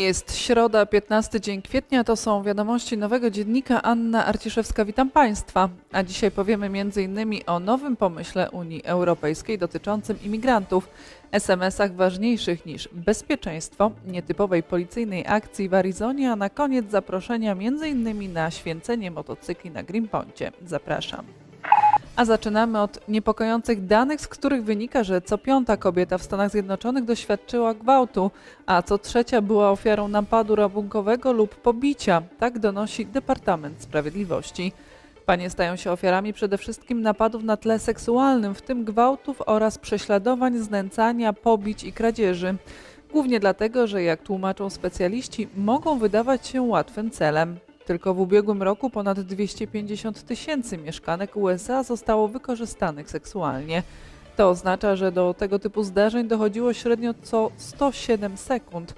Jest środa, 15 dzień kwietnia, to są wiadomości nowego dziennika. Anna Arciszewska, witam Państwa. A dzisiaj powiemy m.in. o nowym pomyśle Unii Europejskiej dotyczącym imigrantów, SMS-ach ważniejszych niż bezpieczeństwo, nietypowej policyjnej akcji w Arizonie, a na koniec zaproszenia m.in. na święcenie motocykli na Greenponcie. Zapraszam. A zaczynamy od niepokojących danych, z których wynika, że co piąta kobieta w Stanach Zjednoczonych doświadczyła gwałtu, a co trzecia była ofiarą napadu rabunkowego lub pobicia. Tak donosi Departament Sprawiedliwości. Panie stają się ofiarami przede wszystkim napadów na tle seksualnym, w tym gwałtów oraz prześladowań, znęcania, pobić i kradzieży. Głównie dlatego, że jak tłumaczą specjaliści, mogą wydawać się łatwym celem. Tylko w ubiegłym roku ponad 250 tysięcy mieszkanek USA zostało wykorzystanych seksualnie. To oznacza, że do tego typu zdarzeń dochodziło średnio co 107 sekund.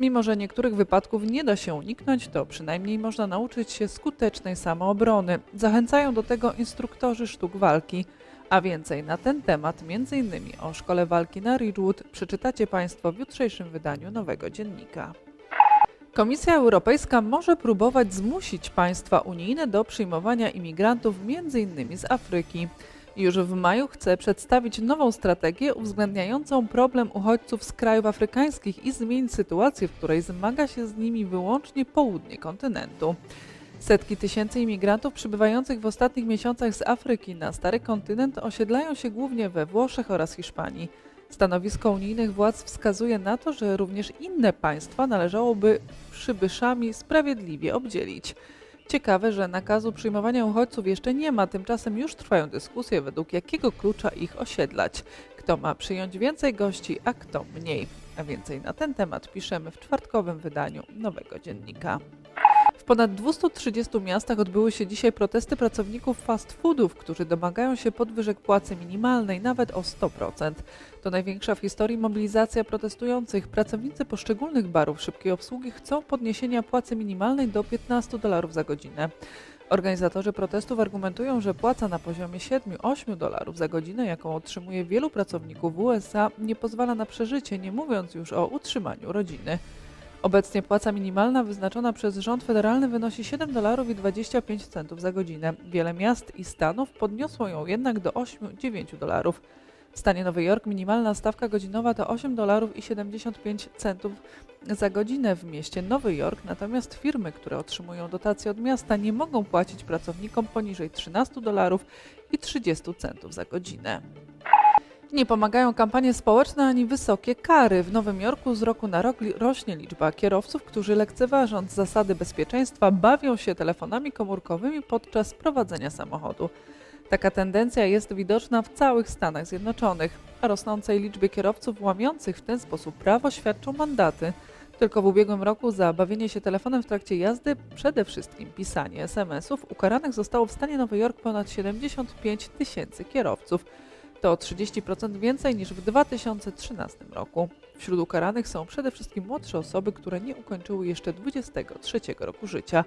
Mimo, że niektórych wypadków nie da się uniknąć, to przynajmniej można nauczyć się skutecznej samoobrony. Zachęcają do tego instruktorzy sztuk walki. A więcej na ten temat, m.in. o szkole walki na Ridgewood, przeczytacie Państwo w jutrzejszym wydaniu Nowego Dziennika. Komisja Europejska może próbować zmusić państwa unijne do przyjmowania imigrantów m.in. z Afryki. Już w maju chce przedstawić nową strategię uwzględniającą problem uchodźców z krajów afrykańskich i zmienić sytuację, w której zmaga się z nimi wyłącznie południe kontynentu. Setki tysięcy imigrantów przybywających w ostatnich miesiącach z Afryki na stary kontynent osiedlają się głównie we Włoszech oraz Hiszpanii. Stanowisko unijnych władz wskazuje na to, że również inne państwa należałoby przybyszami sprawiedliwie obdzielić. Ciekawe, że nakazu przyjmowania uchodźców jeszcze nie ma, tymczasem już trwają dyskusje, według jakiego klucza ich osiedlać. Kto ma przyjąć więcej gości, a kto mniej. A więcej na ten temat piszemy w czwartkowym wydaniu Nowego Dziennika. W ponad 230 miastach odbyły się dzisiaj protesty pracowników fast foodów, którzy domagają się podwyżek płacy minimalnej nawet o 100%. To największa w historii mobilizacja protestujących. Pracownicy poszczególnych barów szybkiej obsługi chcą podniesienia płacy minimalnej do 15 dolarów za godzinę. Organizatorzy protestów argumentują, że płaca na poziomie 7-8 dolarów za godzinę, jaką otrzymuje wielu pracowników w USA, nie pozwala na przeżycie, nie mówiąc już o utrzymaniu rodziny. Obecnie płaca minimalna wyznaczona przez rząd federalny wynosi 7 dolarów i 25 centów za godzinę. Wiele miast i stanów podniosło ją jednak do 8-9 dolarów. W stanie Nowy Jork minimalna stawka godzinowa to 8 dolarów i 75 centów za godzinę w mieście Nowy Jork, natomiast firmy, które otrzymują dotacje od miasta nie mogą płacić pracownikom poniżej 13 dolarów i 30 centów za godzinę. Nie pomagają kampanie społeczne ani wysokie kary. W Nowym Jorku z roku na rok rośnie liczba kierowców, którzy lekceważąc zasady bezpieczeństwa bawią się telefonami komórkowymi podczas prowadzenia samochodu. Taka tendencja jest widoczna w całych Stanach Zjednoczonych. A rosnącej liczbie kierowców łamiących w ten sposób prawo świadczą mandaty. Tylko w ubiegłym roku za bawienie się telefonem w trakcie jazdy, przede wszystkim pisanie SMS-ów, ukaranych zostało w stanie Nowy Jork ponad 75 tysięcy kierowców. To o 30% więcej niż w 2013 roku. Wśród ukaranych są przede wszystkim młodsze osoby, które nie ukończyły jeszcze 23 roku życia.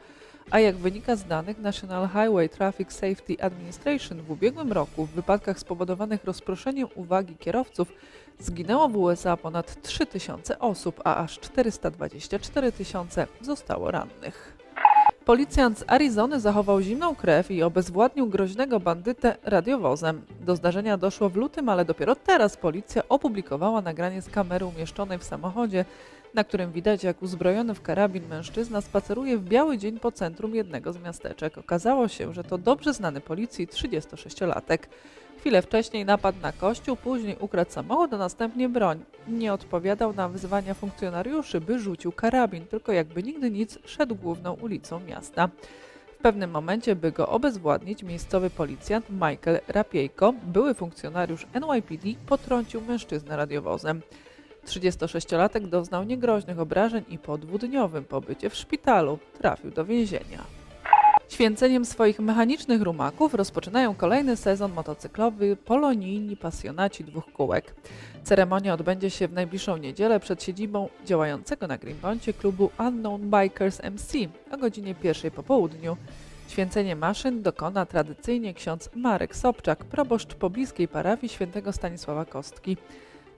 A jak wynika z danych National Highway Traffic Safety Administration, w ubiegłym roku w wypadkach spowodowanych rozproszeniem uwagi kierowców zginęło w USA ponad 3000 osób, a aż 424 tysiące zostało rannych. Policjant z Arizony zachował zimną krew i obezwładnił groźnego bandytę radiowozem. Do zdarzenia doszło w lutym, ale dopiero teraz policja opublikowała nagranie z kamery umieszczonej w samochodzie, na którym widać jak uzbrojony w karabin mężczyzna spaceruje w biały dzień po centrum jednego z miasteczek. Okazało się, że to dobrze znany policji 36-latek. Chwilę wcześniej napadł na kościół, później ukradł samochód, a następnie broń. Nie odpowiadał na wyzwania funkcjonariuszy, by rzucił karabin, tylko jakby nigdy nic szedł główną ulicą miasta. W pewnym momencie, by go obezwładnić, miejscowy policjant Michael Rapiejko, były funkcjonariusz NYPD, potrącił mężczyznę radiowozem. 36-latek doznał niegroźnych obrażeń i po dwudniowym pobycie w szpitalu trafił do więzienia. Święceniem swoich mechanicznych rumaków rozpoczynają kolejny sezon motocyklowy polonijni pasjonaci dwóch kółek. Ceremonia odbędzie się w najbliższą niedzielę przed siedzibą działającego na Greenponcie klubu Unknown Bikers MC o godzinie pierwszej po południu. Święcenie maszyn dokona tradycyjnie ksiądz Marek Sobczak, proboszcz pobliskiej parafii świętego Stanisława Kostki.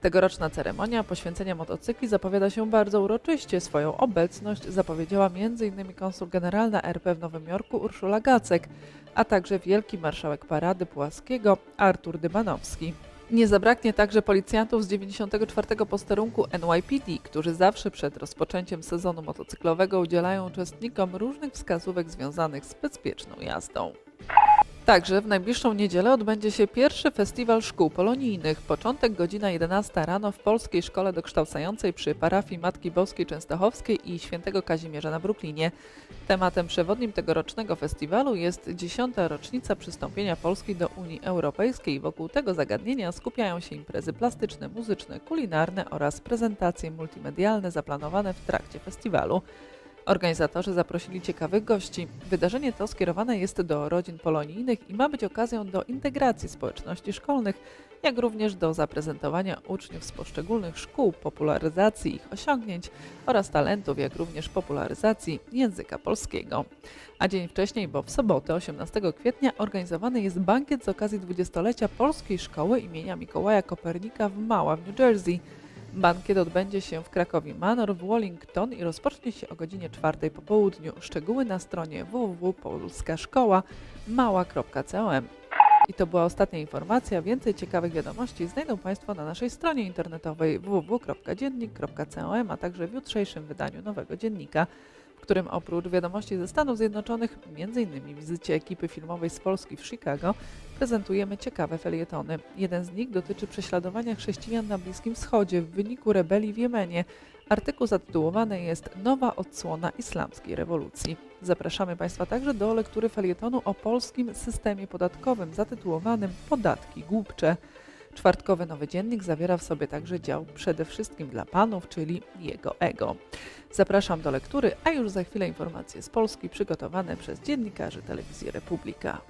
Tegoroczna ceremonia poświęcenia motocykli zapowiada się bardzo uroczyście. Swoją obecność zapowiedziała m.in. konsul generalna RP w Nowym Jorku Urszula Gacek, a także wielki marszałek Parady Pułaskiego Artur Dybanowski. Nie zabraknie także policjantów z 94. posterunku NYPD, którzy zawsze przed rozpoczęciem sezonu motocyklowego udzielają uczestnikom różnych wskazówek związanych z bezpieczną jazdą. Także w najbliższą niedzielę odbędzie się pierwszy festiwal szkół polonijnych. Początek godzina 11 rano w Polskiej Szkole Dokształcającej przy parafii Matki Boskiej Częstochowskiej i Świętego Kazimierza na Brooklynie. Tematem przewodnim tegorocznego festiwalu jest dziesiąta rocznica przystąpienia Polski do Unii Europejskiej. Wokół tego zagadnienia skupiają się imprezy plastyczne, muzyczne, kulinarne oraz prezentacje multimedialne zaplanowane w trakcie festiwalu. Organizatorzy zaprosili ciekawych gości. Wydarzenie to skierowane jest do rodzin polonijnych i ma być okazją do integracji społeczności szkolnych, jak również do zaprezentowania uczniów z poszczególnych szkół, popularyzacji ich osiągnięć oraz talentów, jak również popularyzacji języka polskiego. A dzień wcześniej, bo w sobotę 18 kwietnia organizowany jest bankiet z okazji dwudziestolecia Polskiej Szkoły imienia Mikołaja Kopernika w Mała w New Jersey. Bankiet odbędzie się w Krakowie Manor w Wallington i rozpocznie się o godzinie 4 po południu. Szczegóły na stronie www.polskaszkoła.mała.com. I to była ostatnia informacja. Więcej ciekawych wiadomości znajdą Państwo na naszej stronie internetowej www.dziennik.com, a także w jutrzejszym wydaniu Nowego Dziennika, w którym oprócz wiadomości ze Stanów Zjednoczonych, m.in. wizycie ekipy filmowej z Polski w Chicago, prezentujemy ciekawe felietony. Jeden z nich dotyczy prześladowania chrześcijan na Bliskim Wschodzie w wyniku rebelii w Jemenie. Artykuł zatytułowany jest Nowa odsłona islamskiej rewolucji. Zapraszamy Państwa także do lektury felietonu o polskim systemie podatkowym zatytułowanym Podatki głupcze. Czwartkowy Nowy Dziennik zawiera w sobie także dział przede wszystkim dla panów, czyli jego ego. Zapraszam do lektury, a już za chwilę informacje z Polski przygotowane przez dziennikarzy Telewizji Republika.